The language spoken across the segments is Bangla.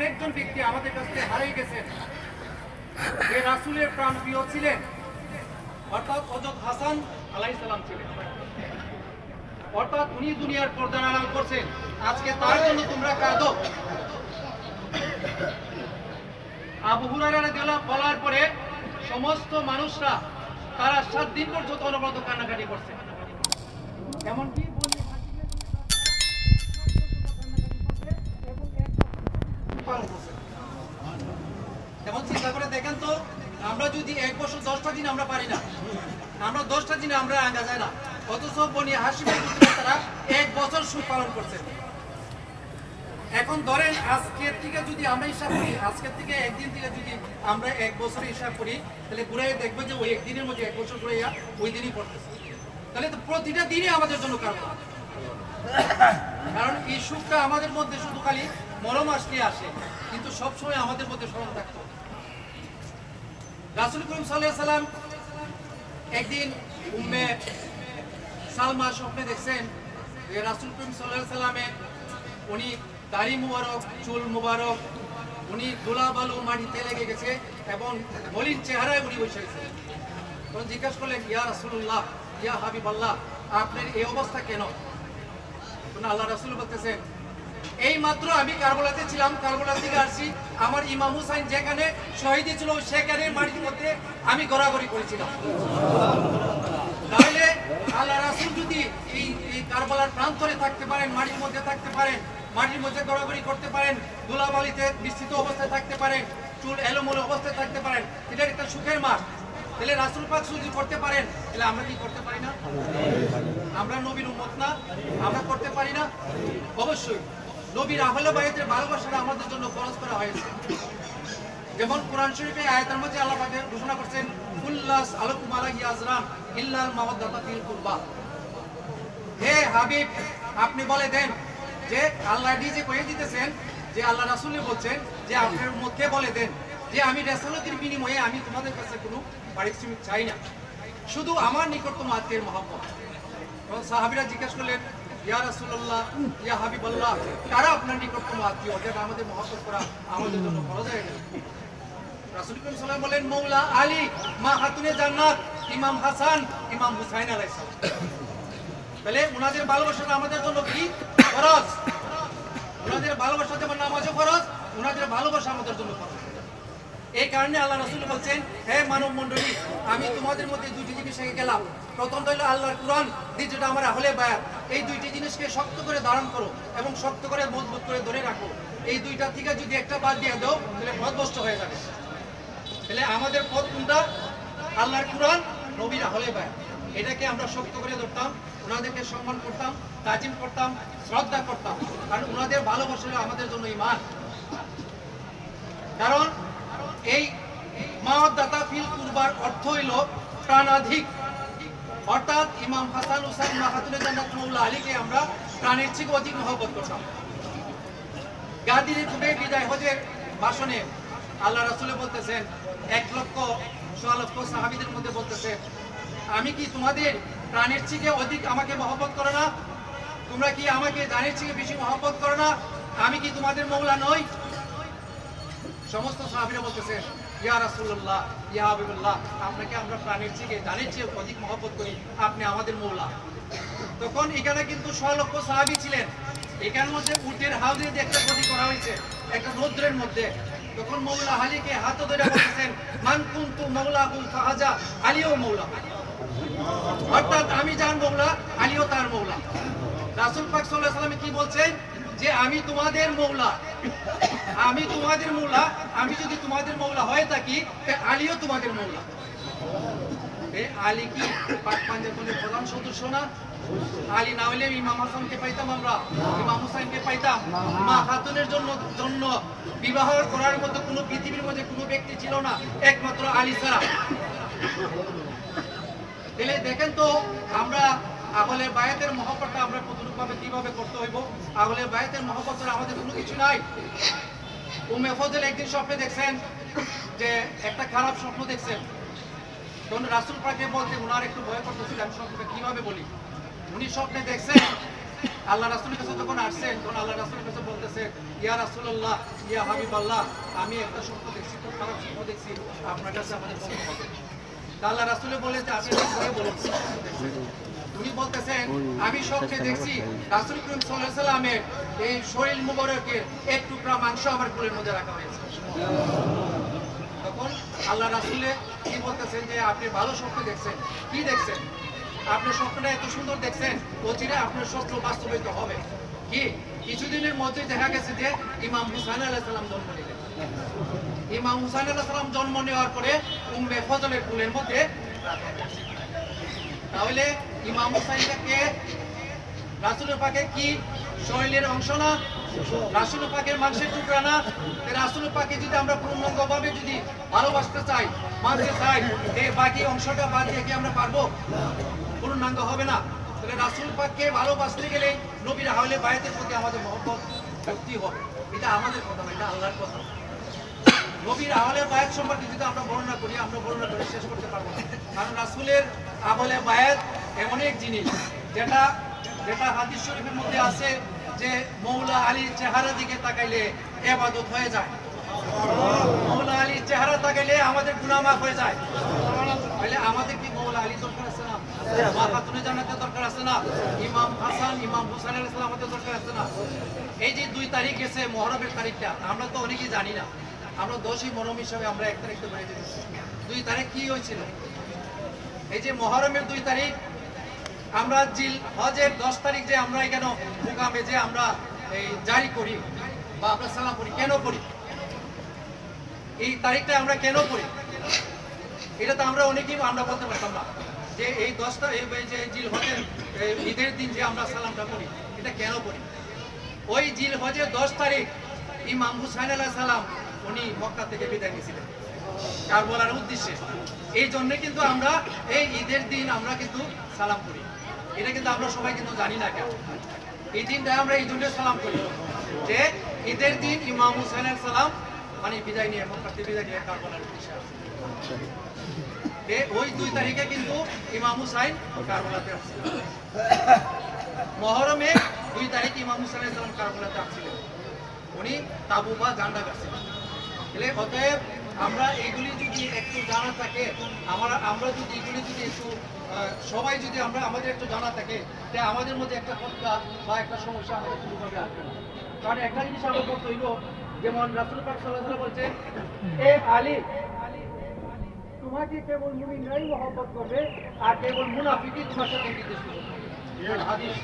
এমন একজন ব্যক্তি আমাদের কাছ থেকে হারিয়ে গেছেন। যে রাসুলের প্রাণ প্রিয় ছিলেন, অর্থাৎ হজরত হাসান আলাই সালাম ছিলেন। অর্থাৎ উনি দুনিয়ার পর্দার আড়াল করছেন আজকে তার জন্য তোমরা কাঁদো। আবু হুরায়রা রাদিয়াল্লাহু বলার পরে সমস্ত মানুষরা তারা সাত দিন পর্যন্ত অনবরত কান্নাকাটি করছে। এমনকি আমরা যদি এক বছর দশটা দিন আমরা পারি না, আমরা দশটা দিনে আমরা আঙ্গা যায় না। অথচ বনি হাসিমের তারা এক বছর সুখ পালন করছে। এখন ধরেন, আজকের থেকে যদি আমরা হিসাব করি, আজকের থেকে একদিন থেকে যদি আমরা এক বছর হিসাব করি, তাহলে ঘুরে দেখব যে ওই একদিনের মধ্যে এক বছর ঘুরে ওই দিনই পড়তেছে। তাহলে তো প্রতিটা দিনই আমাদের জন্য কারণ কারণ এই সুখটা আমাদের মধ্যে শুধু খালি মরম আসলে আসে, কিন্তু সবসময় আমাদের মধ্যে স্মরণ থাকতো রাসুল করিম সাল্লাহ সাল্লাম একদিন উম্মে সালমা স্বপ্নে দেখছেন যে রাসুল করিম সাল্লাহ সাল্লামে উনি দাড়ি মুবারক, চুল মুবারক, উনি ধুলা বালু মাটিতে লেগে গেছে এবং মলিন চেহারায় উনি বসে গেছে তখন জিজ্ঞাসা করলেন, ইয়া রাসুল্লাহ ইয়া হাবিব আল্লাহ আপনার এই অবস্থা কেন? আল্লাহ রাসুল বলতেছেন এই মাত্র আমি কারবলাতে ছিলাম কারবলা থেকে আসছি। আমার ইমাম হুসাইন যেখানে শহীদ ছিল সেখানে মাটির মধ্যে আমি গড়াগড়ি করেছিলাম। তাহলে আল্লাহ রাসুল যদি এই এই কারবালার প্রান্তরে থাকতে পারেন, মাটির মধ্যে থাকতে পারেন, মাটির মধ্যে গড়াগড়ি করতে পারেন, ধুলাবালিতে বিস্তৃত অবস্থায় থাকতে পারেন, চুল এলোমেলো অবস্থায় থাকতে পারেন, এটা একটা সুখের মাস তাহলে রাসুল পাক যদি করতে পারেন, তাহলে আমরা কি করতে পারি না? আমরা নবীন উম্মত না, আমরা করতে পারি না? অবশ্যই। নবীর আহলে বাইতের ভালোবাসাটা আমাদের জন্য খরচ করা হয়েছে। যেমন কোরআন শরীফে আয়াতের মধ্যে আল্লাহ পাক ঘোষণা করছেন, কুল্লাস আলাকুম আলাইহি আজরাম ইল্লাল মাওয়াদ্দাতা ফিল কুরবা। হে হাবিব, আপনি বলে দেন যে আল্লাহ নিজে কয়ে দিতেছেন, যে আল্লাহ রাসূল বলছেন যে আপনার মধ্যে বলে দেন যে আমি রাসূলতের বিনিময়ে আমি তোমাদের কাছে কোনো পারিশ্রমিক চাই না। শুধু আমার নিকটতম আত্মীয়ের মহব্বত। সাহাবীরা জিজ্ঞেস করলেন ইয়া রাসূলুল্লাহ, ইয়া হাবিবাল্লাহ, কারা আপনার নিকটতম আত্মীয়? আমাদের মহব্বত করা আমাদের জন্য বলেন, মৌলা মা হাসান আমাদের জন্য কি? ভালোবাসা ফরজ আমাদের জন্য এই কারণে আল্লাহ রসুল বলছেন, হে মানব মণ্ডলী আমি তোমাদের মধ্যে দুইটি জিনিস রেখে গেলাম। প্রথম হলো আল্লাহর কোরআন, দ্বিতীয়টা আমার আহলে বায়াত। এই দুইটি জিনিসকে শক্ত করে ধারণ করো এবং শক্ত করে মজবুত করে ধরে রাখো। এই দুইটা থেকে যদি একটা বাদ দিয়ে দাও, তাহলে পথভ্রষ্ট হয়ে যাবে। তাহলে আমাদের পথ কোনটা? আল্লাহর কোরআন, নবীর আহলে বায়াত। এটাকে আমরা শক্ত করে ধরতাম, ওনাদেরকে সম্মান করতাম, তাজিম করতাম, শ্রদ্ধা করতাম। কারণ ওনাদের ভালোবাসা আমাদের জন্য ইমান কারণ এই মাওয়াদ্দাতা ফিল কুরবার অর্থ হইল প্রাণাধিক। অর্থাৎ ইমাম হাসান হুসাইন মাহাতুল জান্নাত মৌলা আলীকে আমরা প্রাণের থেকে অধিক মহব্বত করতাম। গাদির যুগে বিদায় হজের ভাষণে আল্লাহ রাসুলে বলতেছেন, এক লক্ষ সোয়া লক্ষ সাহাবিদের মধ্যে বলতেছেন, আমি কি তোমাদের প্রাণের থেকে অধিক আমাকে মহব্বত করো না? তোমরা কি আমাকে দানের থেকে বেশি মহব্বত করো না? আমি কি তোমাদের মৌলা নই? সমস্ত সাহাবিরা বলতেছেন ইয়া রাসূলুল্লাহ, ইয়া হাবিবুল্লাহ, আপনাকে আমরা প্রাণীর থেকে জানের চেয়ে অধিক মহব্বত করি, আপনি আমাদের মৌলা। তখন এখানে কিন্তু লক্ষ সাহাবি ছিলেন। এখানের মধ্যে উটের হাউজে যে একটা ক্ষতি করা হয়েছে, একটা রৌদ্রের মধ্যে। তখন মৌলা আলীকে হাত ধরে বলতেছেন, মান কুন্তু মৌলা হুল ফাহাজা, আলীও মৌলা। অর্থাৎ আমি যার মৌলা, আলীও তার মৌলা। রাসুল পাক আলাইহি সাল্লাম কি বলছেন? যে আমি তোমাদের মৌলা আমি তোমাদের মৌলা, আমি যদি তোমাদের মৌলা হয়ে থাকি আলীও তোমাদের মৌলা। আলী কি? পাক প্রধান সদস্য না? আলী না হইলে ইমাম হাসানকে পাইতাম আমরা। ইমাম হুসাইনকে পাইতাম। মা খাতুনের জন্য জন্য বিবাহ করার মতো কোনো পৃথিবীর মধ্যে কোনো ব্যক্তি ছিল না, একমাত্র আলী ছাড়া। দেখেন তো, আমরা আগলে বায়াতের মহব্বতটা আমরা কতটুকুভাবে কীভাবে করতে হইব? আগলে বায়াতের মহব্বত আমাদের কোনো কিছু নাই। উমে ফজল একদিন স্বপ্নে দেখছেন যে একটা খারাপ স্বপ্ন দেখছেন। তখন রাসুল পাকে বলতে ওনার একটু ভয় করতেছিল, আমি স্বপ্নটা কীভাবে বলি? উনি স্বপ্নে দেখছেন, আল্লাহ রাসুলের কাছে যখন আসছেন, তখন আল্লাহ রাসুলের কাছে বলতেছে, ইয়া রাসুল্লাহ ইয়া হাবিব আল্লাহ আমি একটা স্বপ্ন দেখছি, খুব খারাপ স্বপ্ন দেখছি, আপনার কাছে আমাদের আল্লাহ রাসুলে বলেন যে, আপনি দেখছেন। উনি বলতেছেন আমি স্বপ্নে দেখছি। রাসুল করিম সাল্লাহ সাল্লামের এই শরীর মুবারকের এক টুকরা মাংস আমার কোলের মধ্যে রাখা হয়েছে। তখন আল্লাহ রাসুলে কি বলতেছেন যে আপনি ভালো স্বপ্ন দেখছেন। কি দেখছেন? আপনার স্বপ্নটা এত সুন্দর দেখছেন অচিরে আপনার স্বপ্ন বাস্তবায়িত হবে। কি? কিছুদিনের মধ্যে দেখা গেছে যে ইমাম হুসাইন আলাহ সাল্লাম জন্ম নিলেন। ইমাম হুসাইন আলাহ সাল্লাম জন্ম নেওয়ার পরে উম্মে ফজলের কুলের মধ্যে তাহলে ইমাম হুসাইনটাকে রাসুলের পাকে কি? শরীরের অংশ না? রাসুল পাকের মাংসের টুকরা না? রাসুল পাকে যদি আমরা পূর্ণাঙ্গভাবে যদি ভালোবাসতে চাই মানতে চাই এই বাকি অংশটা বাদ দিয়ে কি আমরা পারব? পূর্ণাঙ্গ হবে না। তাহলে রাসুল পাককে ভালোবাসতে গেলে নবীর হাওলে বায়াতের প্রতি আমাদের মহব্বত শক্তি হবে। এটা আমাদের কথা না, এটা আল্লাহর কথা। নবীর আহলে বায়াত সম্পর্কে যদি আমরা বর্ণনা করি, আমরা বর্ণনা করে শেষ করতে পারব না। কারণ রাসুলের আহলে বায়াত এমন এক জিনিস। যেটা যেটা হাদিস শরীফের মধ্যে আছে যে মৌলা আলীর চেহারা দিকে তাকাইলে এবাদত হয়ে যায়। মৌলা আলীর চেহারা তাকাইলে আমাদের গুনাহ মাফ হয়ে যায়। তাহলে আমাদের কি মৌলা আলী দরকার আছে না? ইমাম হাসান, ইমাম আমাদের দরকার আছে না? এই যে দুই তারিখ মহরমের তারিখটা, আমরা তো অনেকেই জানি না। আমরা দশই মহরম হিসাবে আমরা এক তারিখ তো দুই তারিখ কি হয়েছিল? এই যে মহরমের দুই তারিখ আমরা জিল হজের দশ তারিখ যে আমরা এখানে মুকামে যে আমরা এই জারি করি বা আমরা সালাম করি, কেন করি? এই তারিখটা আমরা কেন করি? এটা তো আমরা অনেকেই আমরা বলতে পারতাম না যে এই দশটা যে জিল হজের ঈদের দিন যে আমরা সালামটা করি, এটা কেন করি? ওই জিল হজের দশ তারিখ ইমাম হুসাইন আলাহ সালাম, উনি মক্কা থেকে বিদায় নিয়েছিলেন। কার বলার উদ্দেশ্যে। এই জন্য কিন্তু আমরা এই ঈদের দিন আমরা কিন্তু সালাম করি। এটা কিন্তু আমরা সবাই কিন্তু জানি না কেন। এই দিনটা আমরা এই জন্য সালাম করি। যে ঈদের দিন ইমাম হুসাইনের সালাম মানে বিদায় নিয়ে থেকে বিদায় নিয়ে কারবলার। ওই দুই তারিখে কিন্তু ইমাম হুসাইন কারবালাতে মহরমে দুই তারিখ ইমাম হুসাইন ইসলাম কারবালাতে আসছিলেন। উনি তাবু বা জান্ডা গাছিলেন। তাহলে অতএব আমরা এগুলি যদি একটু জানা থাকে আমরা আমরা যদি এগুলি যদি একটু সবাই যদি আমরা আমাদের একটু জানা থাকে যে আমাদের মধ্যে একটা কথা বা একটা সমস্যা আমাদের কোনোভাবে আসবে না। কারণ একটা জিনিস আমরা করতে হইব যেমন রাসুল পাক সাল্লাহ বলছে এ আলী তোমাকে কেবল মুমিনরাই মহব্বত করবে আর কেবল মুনাফিকই তোমার সাথে বিদ্বেষ করবে? হাদিস।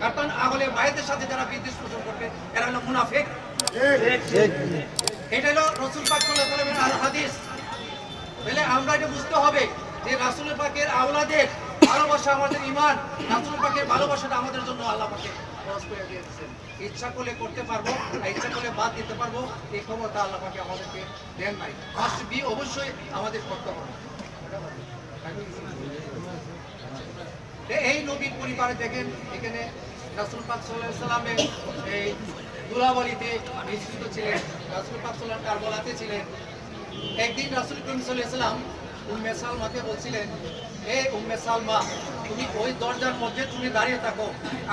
কারণ আগলে বাইদের সাথে যারা বিদ্বেষ পোষণ করবে এরা হলো মুনাফিক। এটা হলো রসুল পাক আলাইহি হাদিস। তাহলে আমরা এটা বুঝতে হবে যে রাসূল পাকের আওলাদের ভালোবাসা আমাদের ঈমান, রাসূল পাকের ভালোবাসাটা আমাদের জন্য আল্লাহ পাকে ইচ্ছা করলে করতে পারব ইচ্ছা করলে বাদ দিতে পারব, এই ক্ষমতা আল্লাহ পাকে আমাদেরকে দেন নাই। মাস্ট বি অবশ্যই আমাদের করতে হবে এই নবীর পরিবারে দেখেন, এখানে রাসুল পাক সাল্লাহ সাল্লামের এই দুলাবালিতে নিশ্চিত ছিলেন, রাসুল পাক সাল্লাম কারবলাতে ছিলেন। একদিন রাসুল করিম সাল্লাম উম্মে সালমাকে বলছিলেন এ উম্মে সালমা, তুমি ওই দরজার মধ্যে তুমি দাঁড়িয়ে থাকো।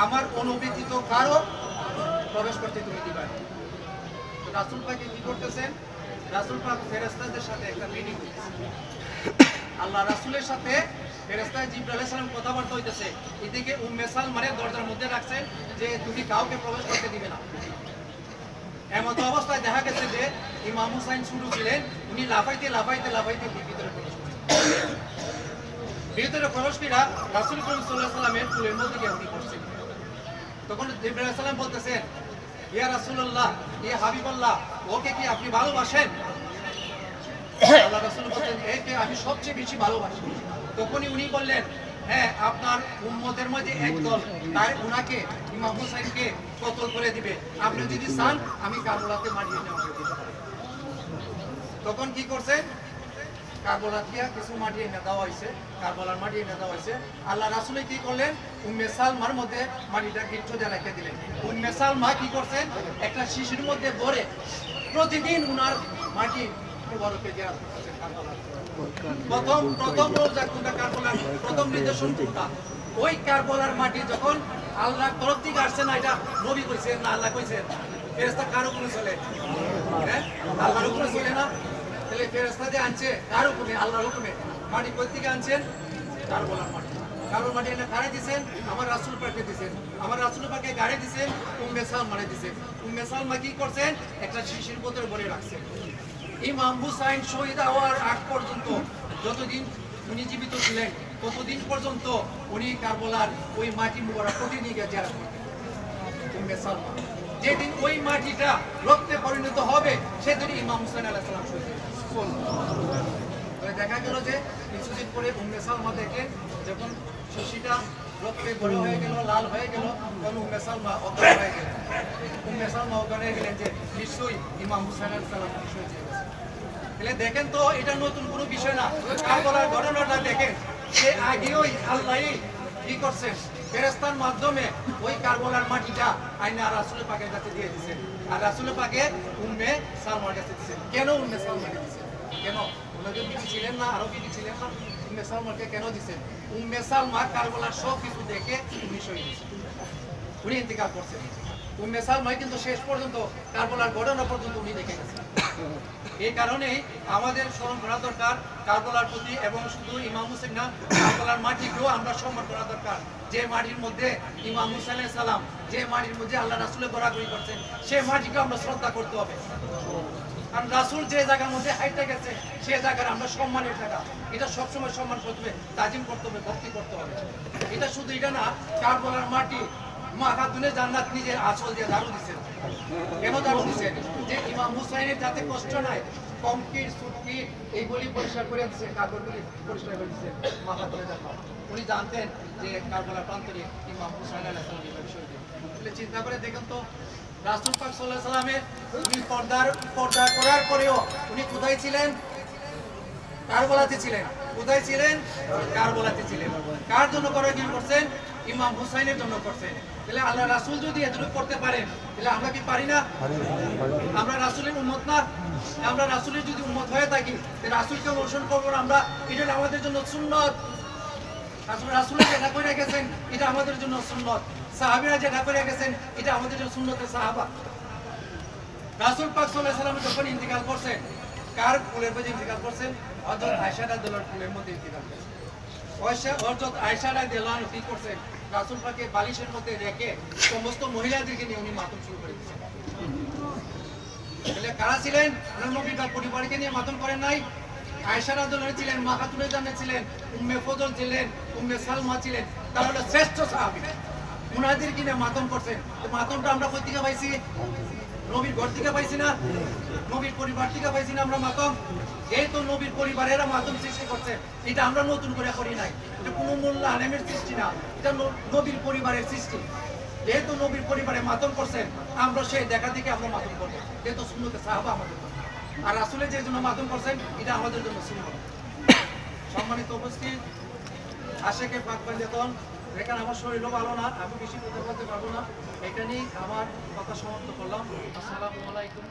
আমার অনুভূতিত কারও প্রবেশ করতে তুমি দিবা তো রাসুল পাকে কি করতেছেন? রাসুল পাক ফেরেস্তাদের সাথে একটা মিটিং আল্লাহ রাসুলের সাথে ফেরেস্তায় আলাইহিস সালাম কথাবার্তা হইতেছে। এদিকে উম্মে সালমারে দরজার মধ্যে রাখছেন যে তুমি কাউকে প্রবেশ করতে দিবে না। এমত অবস্থায় দেখা গেছে যে ইমাম হুসাইন শুরু ছিলেন, উনি লাফাইতে লাফাইতে লাফাইতে ভিতরে প্রবেশ করছেন। ভিতরে প্রবেশ করা রাসুল করিম সাল্লাহ সাল্লামের চুলের মধ্যে গিয়ে উনি করছেন। তখন আলাইহিস সালাম বলতেছেন, ইয়া রাসূলুল্লাহ ইয়া হাবিবাল্লাহ, ওকে কি আপনি ভালোবাসেন? আল্লাহ রাসুল বলছেন, একে আমি সবচেয়ে বেশি ভালোবাসি। তখনই উনি বললেন হ্যাঁ আপনার উম্মতের মধ্যে একদল তাই উনাকে, ইমাম হুসাইনকে কতল করে দিবে। আপনি যদি চান, আমি কারবলাতে মারিয়ে নেওয়া তখন কি করছে? কিছু মাটি হয়েছে মাটি হয়েছে। কি মধ্যে রেখে কি করছেন একটা শিশুর মধ্যে ভরে প্রতিদিন উনার মাটি কারবালার। প্রথম প্রথম রোজা কোনটা? কারবলার। প্রথম নিদর্শন কোনটা? ওই কারবলার মাটি যখন আল্লাহ তরফ থেকে আসছে না, এটা নবী কইছে না, আল্লাহ কইছে? ফেরেস্তা কার হুকুমে চলে? হ্যাঁ? আল্লাহর হুকুমে চলে না? তাহলে ফেরেস্তা যে আনছে, কার হুকুমে আল্লাহর হুকুমে। মাটি কই থেকে আনছেন? কার বলার মাটি। কারোর মাটি এনে কারে দিছেন? আমার রাসূল পাকে দিছেন। আমার রাসূল পাকে গাড়ি দিছেন? উম্মে সালমানে দিছেন। উম্মে সালমা কি করছেন? একটা শিশির বোতল ভরে রাখছেন। ইমাম হুসাইন শহীদ হওয়ার আগ পর্যন্ত যতদিন উনি জীবিত ছিলেন, ততদিন পর্যন্ত উনি কারবলার ওই মাটি মুবারা প্রতিদিন জেরা যেদিন ওই মাটিটা রক্তে পরিণত হবে সেদিন ইমাম হুসাইন আলাহ সালাম শহীদ দেখা গেল যে কিছুদিন পরে উম্মে সালমা দেখলেন যখন শশীটা রক্তে বড় হয়ে গেল, লাল হয়ে গেল, তখন উম্মে সালমা অজ্ঞান হয়ে গেলেন। উম্মে সালমা অজ্ঞান হয়ে গেলেন যে নিশ্চয়ই ইমাম হুসাইন আলাইহিস সালাম গেছেন। দেখেন তো, এটা নতুন কোনো বিষয় না। কারবলার ঘটনাটা দেখেন সে আগেই আল্লাহ কি করছেন ফেরেস্তার মাধ্যমে ওই কারবলার মাটিটা আইনা রাসুলের পাকের কাছে দিয়ে দিচ্ছেন আর রাসুলের পাকে উম্মে সালমার কাছে দিচ্ছেন কেন উম্মে সালমাকে দিচ্ছেন কেন? ওনাদের বিবি ছিলেন না, আরও বিবি ছিলেন না। উম্মে সালমাকে কেন দিচ্ছেন উম্মে সালমা কারবলার সব কিছু দেখে উনি শহীদ উনি ইন্তেকাল করছেন। উম্মে সালমাই কিন্তু শেষ পর্যন্ত কারবলার ঘটনা পর্যন্ত উনি দেখে এই কারণেই আমাদের স্মরণ করা দরকার কারবলার প্রতি এবং শুধু ইমাম হুসেন না কারবলার মাটিকেও আমরা সম্মান করা দরকার। যে মাটির মধ্যে ইমাম হুসেন সালাম, যে মাটির মধ্যে আল্লাহ রাসুলের গড়াগড়ি করছেন সেই মাটিকে আমরা শ্রদ্ধা করতে হবে। কারণ রাসুল যে জায়গার মধ্যে হাইটটা গেছে, সে জায়গার আমরা সম্মানের জায়গা। এটা সবসময় সম্মান করতে হবে, তাজিম করতে হবে, ভক্তি করতে হবে। এটা শুধু এটা না কারবলার মাটি মাহাতুনে জান্নাত নিজের আসল দিয়ে দারু দিচ্ছেন কেন দারু দিচ্ছেন যে ইমাম হুসাইনের যাতে কষ্ট নাই কমকির সুটকি এইগুলি পরিষ্কার করে দিচ্ছে কাগজগুলি পরিষ্কার করে দিচ্ছে মাহাতুনে জান্নাত। উনি জানতেন যে কারবলার প্রান্তরে ইমাম হুসাইন আলাইহিস সালাম এই বিষয় দিয়ে তাহলে চিন্তা করে দেখেন তো, রাসুল পাক সাল্লাহ সাল্লামে উনি পর্দার পর্দা করার পরেও উনি কোথায় ছিলেন? কার কারবলাতে ছিলেন। কোথায় ছিলেন? কারবলাতে ছিলেন। কার জন্য করাগিরি করছেন? ইমাম হুসাইনের জন্য করছেন তাহলে আল্লাহ রাসুল যদি এতটুকু করতে পারেন তাহলে আমরা কি পারি না? আমরা রাসুলের উন্মত না? আমরা রাসুলের যদি উন্মত হয়ে থাকি রাসুলকে অনুসরণ করব আমরা? এটা আমাদের জন্য সুন্নত। রাসুল রাসুলের যেটা করে গেছেন এটা আমাদের জন্য সুন্নত। সাহাবিরা যেটা করে গেছেন এটা আমাদের জন্য সুন্নতের সাহাবা। রাসুল পাক আলাইহি সাল্লাম যখন ইন্তিকাল করছেন কার ফুলের মধ্যে ইন্তিকাল করছেন? হযরত আয়েশা রাদিয়াল্লাহু ফুলের মধ্যে ইন্তিকাল করছেন। আয়েশা হযরত আয়েশা রাদিয়াল্লাহু কি করে তাহলে ছিলেন? পরিবারকে নিয়ে মাতম করেন নাই? আয়েশা রাদিয়াল্লাহু ছিলেন মা খাতুনে জান্নাত ছিলেন, উম্মে ফজল ছিলেন, উম্মে সালমা ছিলেন, তারা হলো শ্রেষ্ঠ সাহাবী। উনাদের কিনে মাতম করছেন। মাতমটা আমরা কই থেকে পাইছি? নবীর ঘর থেকে পাইছি না। নবীর পরিবার থেকে পাইছি না আমরা মাতম। এই তো নবীর পরিবারেরা মাতম সৃষ্টি করছে। এটা আমরা নতুন করে করি নাই। এটা কোনো মোল্লা আলেমের সৃষ্টি না। এটা নবীর পরিবারের সৃষ্টি। যেহেতু নবীর পরিবারে মাতম করছেন, আমরা সেই দেখা থেকে আমরা মাতম করব। যেহেতু সুন্নতে সাহাবা আমাদের আর আসলে যে জন্য মাতম করছেন, এটা আমাদের জন্য সুন্নত। সম্মানিত উপস্থিত আশেকে পাকবান যেতন এখানে আমার শরীরও ভালো না, আমি বেশি কথা বলতে পারব না। এটা নিয়ে আমার কথা সমাপ্ত করলাম। আসসালামু আলাইকুম